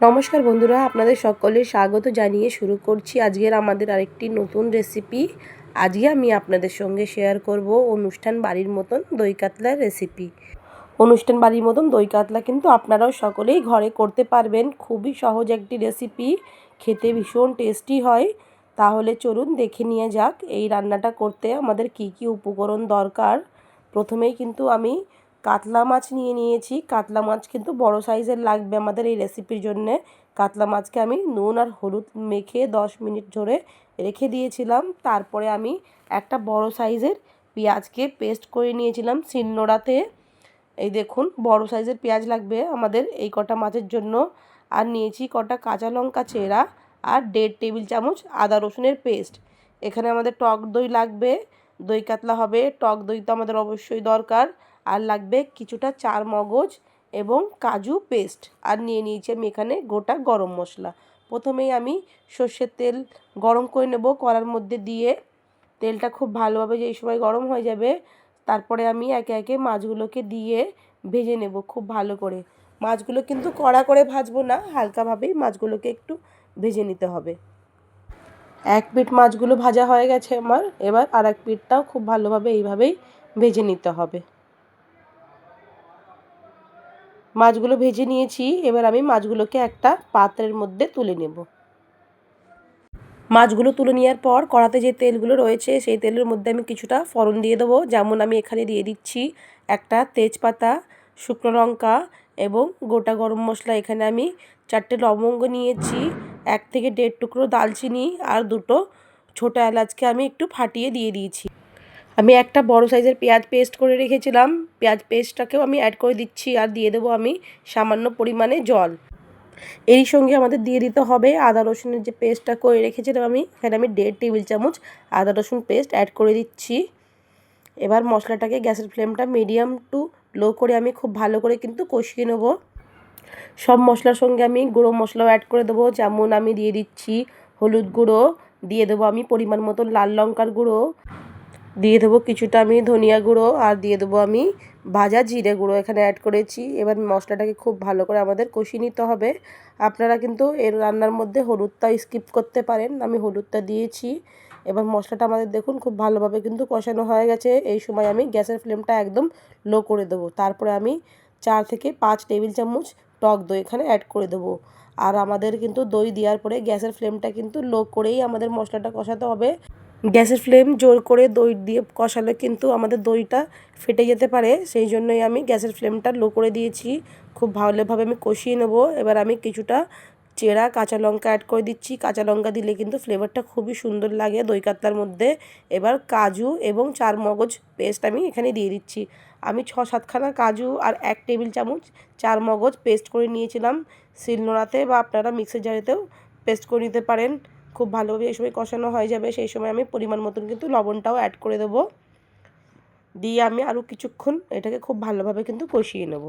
নমস্কার বন্ধুরা, আপনাদের সকলের স্বাগত জানিয়ে শুরু করছি আজকের আমাদের আরেকটি নতুন রেসিপি আজকে আমি আপনাদের সঙ্গে শেয়ার করব অনুষ্ঠান বাড়ির মতন দই কাতলার রেসিপি অনুষ্ঠান বাড়ির মতন দই কাতলা কিন্তু আপনারাও সকলেই ঘরে করতে পারবেন। খুবই সহজ একটি রেসিপি খেতে ভীষণ টেস্টি হয়। তাহলে চলুন দেখে নিয়ে যাক, এই রান্নাটা করতে আমাদের কি কি উপকরণ দরকার। প্রথমেই কিন্তু আমি কাতলা মাছ নিয়ে নিয়েছি। কাতলা মাছ কিন্তু বড় সাইজের লাগবে আমাদের এই রেসিপির জন্যে। কাতলা মাছকে আমি নুন আর হলুদ মেখে দশ মিনিট ধরে রেখে দিয়েছিলাম। তারপরে আমি একটা বড় সাইজের পেঁয়াজকে পেস্ট করে নিয়েছিলাম শিলনোড়াতে। এই দেখুন, বড় সাইজের পেঁয়াজ লাগবে আমাদের এই কটা মাছের জন্য। আর নিয়েছি কটা কাঁচা লঙ্কা চেরা আর দেড় টেবিল চামচ আদা রসুনের পেস্ট। এখানে আমাদের টক দই লাগবে। দই কাতলা হবে। টক দই তো আমাদের অবশ্যই দরকার। আর লাগবে কিছুটা চার মগজ এবং কাজু পেস্ট আর নিয়ে নিয়েছি আমি এখানে গোটা গরম মশলা। প্রথমেই আমি সর্ষের তেল গরম করে নেব কড়ার মধ্যে দিয়ে। তেলটা খুব ভালোভাবে যেই সময় গরম হয়ে যাবে, তারপরে আমি একে একে মাছগুলোকে দিয়ে ভেজে নেব খুব ভালো করে। মাছগুলো কিন্তু কড়া করে ভাজবো না, হালকাভাবেই মাছগুলোকে একটু ভেজে নিতে হবে। এক পিঠ মাছগুলো ভাজা হয়ে গেছে আমার, এবার আর এক পিঠটাও খুব ভালোভাবে এইভাবেই ভেজে নিতে হবে। মাছগুলো ভেজে নিয়েছি। এবার আমি মাছগুলোকে একটা পাত্রের মধ্যে তুলে নেব। মাছগুলো তুলে নেওয়ার পর কড়াতে যে তেলগুলো রয়েছে, সেই তেলের মধ্যে আমি কিছুটা ফোড়ন দিয়ে দেবো। যেমন আমি এখানে দিয়ে দিচ্ছি একটা তেজপাতা, শুকনো লঙ্কা এবং গোটা গরম মশলা। এখানে আমি চারটে লবঙ্গ নিয়েছি, এক থেকে দেড় টুকরো দালচিনি আর দুটো ছোটো এলাচকে আমি একটু ফাটিয়ে দিয়ে দিয়েছি। আমি একটা বড় সাইজের পেঁয়াজ পেস্ট করে রেখেছিলাম। পেঁয়াজ পেস্টটাকেও আমি অ্যাড করে দিচ্ছি আর দিয়ে দেবো আমি সামান্য পরিমাণে জল। এরই সঙ্গে আমাদের দিয়ে দিতে হবে আদা রসুনের যে পেস্টটা করে রেখেছিলাম আমি, এখানে আমি দেড় টেবিল চামচ আদা রসুন পেস্ট অ্যাড করে দিচ্ছি। এবার মশলাটাকে গ্যাসের ফ্লেমটা মিডিয়াম টু লো করে আমি খুব ভালো করে কিন্তু কষিয়ে নেব। সব মশলার সঙ্গে আমি গুঁড়ো মশলাও অ্যাড করে দেবো, যেমন আমি দিয়ে দিচ্ছি হলুদ গুঁড়ো, দিয়ে দেবো আমি পরিমাণ মতো লাল লঙ্কার গুঁড়ো। দিয়ে দেবো কিছুটা আমি ধনিয়া গুঁড়ো আর দিয়ে দেবো আমি ভাজা জিরে গুঁড়ো এখানে অ্যাড করেছি। এবার মশলাটাকে খুব ভালো করে আমাদের কষিয়ে নিতে হবে। আপনারা কিন্তু এর রান্নার মধ্যে হলুদটা স্কিপ করতে পারেন। আমি হলুদটা দিয়েছি। এবার মশলাটা আমাদের দেখুন খুব ভালোভাবে কিন্তু কষানো হয়ে গেছে। এই সময় আমি গ্যাসের ফ্লেমটা একদম লো করে দেবো। তারপরে আমি চার থেকে পাঁচ টেবিল চামচ টক দই এখানে অ্যাড করে দেবো। আর আমাদের কিন্তু দই দেওয়ার পরে গ্যাসের ফ্লেমটা কিন্তু লো করেই আমাদের মশলাটা কষাতে হবে। গ্যাসের ফ্লেম জোর করে দই দিয়ে কষালে কিন্তু আমাদের দইটা ফেটে যেতে পারে। সেই জন্যই আমি গ্যাসের ফ্লেমটা লো করে দিয়েছি। খুব ভালোভাবে আমি কষিয়ে নেব। এবার আমি কিছুটা চেরা, কাঁচা লঙ্কা অ্যাড করে দিচ্ছি। কাঁচা লঙ্কা দিলে কিন্তু ফ্লেভারটা খুবই সুন্দর লাগে দই কাতলার মধ্যে। এবার কাজু এবং চার মগজ পেস্ট আমি এখানে দিয়ে দিচ্ছি। আমি ছ সাতখানা কাজু আর এক টেবিল চামচ চার মগজ পেস্ট করে নিয়েছিলাম। শিলনোড়াতে বা আপনারা মিক্সার জারেতেও পেস্ট করে নিতে পারেন। খুব ভালোভাবে এই সময় কষানো হয়ে যাবে, সেই সময় আমি পরিমাণ মতন কিন্তু লবণটাও অ্যাড করে দেবো। দিয়ে আমি আরও কিছুক্ষণ এটাকে খুব ভালোভাবে কিন্তু কষিয়ে নেব।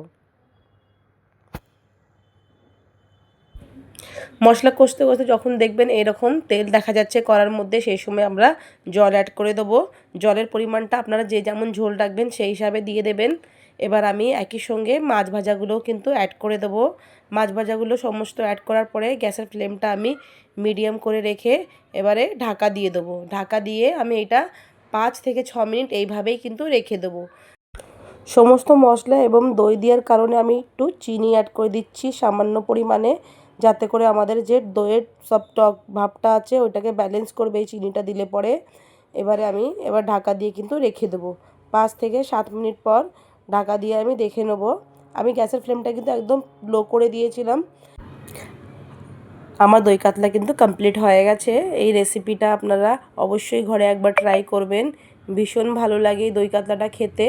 মশলা কষতে কষতে যখন দেখবেন এরকম তেল দেখা যাচ্ছে করার মধ্যে, সেই সময় আমরা জল অ্যাড করে দেবো। জলের পরিমাণটা আপনারা যে যেমন ঝোল রাখবেন সেই হিসাবে দিয়ে দেবেন। এবার আমি একই সঙ্গে মাছ ভাজাগুলোও কিন্তু অ্যাড করে দেবো। মাছ ভাজাগুলো সমস্ত অ্যাড করার পরে গ্যাসের ফ্লেমটা আমি মিডিয়াম করে রেখে এবারে ঢাকা দিয়ে দেবো। ঢাকা দিয়ে আমি এটা পাঁচ থেকে ছ মিনিট এইভাবেই কিন্তু রেখে দেবো। সমস্ত মশলা এবং দই দেওয়ার কারণে আমি একটু চিনি অ্যাড করে দিচ্ছি সামান্য পরিমাণে, যাতে করে আমাদের যে দইয়ের সব টক ভাবটা আছে ওইটাকে ব্যালেন্স করবে এই চিনিটা দিলে পরে। এবারে আমি এবার ঢাকা দিয়ে কিন্তু রেখে দেবো। পাঁচ থেকে সাত মিনিট পর ঢাকা দিয়ে আমি দেখে নেব। আমি গ্যাসের ফ্লেমটা কিন্তু একদম লো করে দিয়েছিলাম। আমার দই কাতলা কিন্তু কমপ্লিট হয়ে গেছে। এই রেসিপিটা আপনারা অবশ্যই ঘরে একবার ট্রাই করবেন। ভীষণ ভালো লাগে এই দই কাতলাটা খেতে।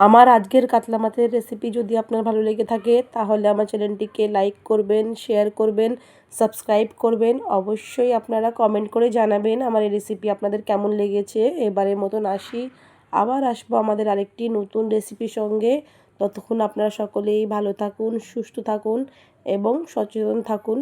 আমার আজকের কাতলা মাছের রেসিপি যদি আপনার ভালো লেগে থাকে, তাহলে আমার চ্যানেলটিকে লাইক করবেন শেয়ার করবেন সাবস্ক্রাইব করবেন। অবশ্যই আপনারা কমেন্ট করে জানাবেন আমার এই রেসিপি আপনাদের কেমন লেগেছে। এবারের মতন আসি, আবার আসব আমাদের আরেকটি নতুন রেসিপির সঙ্গে। ততক্ষণ আপনারা সকলেই ভালো থাকুন, সুস্থ থাকুন এবং সচেতন থাকুন।